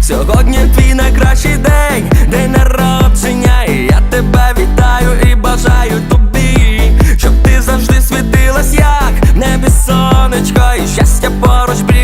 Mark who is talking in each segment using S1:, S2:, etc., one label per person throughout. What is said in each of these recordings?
S1: Сьогодні твій найкращий день, день народження, і я тебе вітаю і бажаю тобі, щоб ти завжди світилась, як небі сонечко, і щастя поруч з навкруги.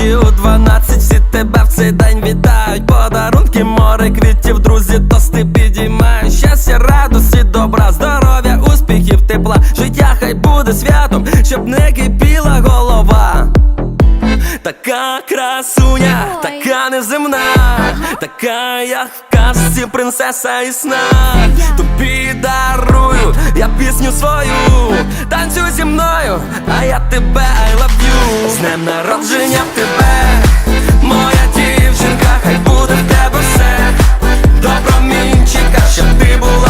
S1: І уночі у 12 всі тебе в цей день вітають. Подарунки, море квітів, друзі, тости підіймають. Щастя, радості, добра, здоров'я, успіхів, тепла. Життя хай буде святом, щоб не кипіла голова. Така красуня, така неземна, така, як в казці принцеса і сна. Тобі дарую я пісню свою, танцюй зі мною, а я тебе, I love you З днем народження в тебе, моя дівчинка, хай буде в тебе все. Добромінчика, щоб ти була.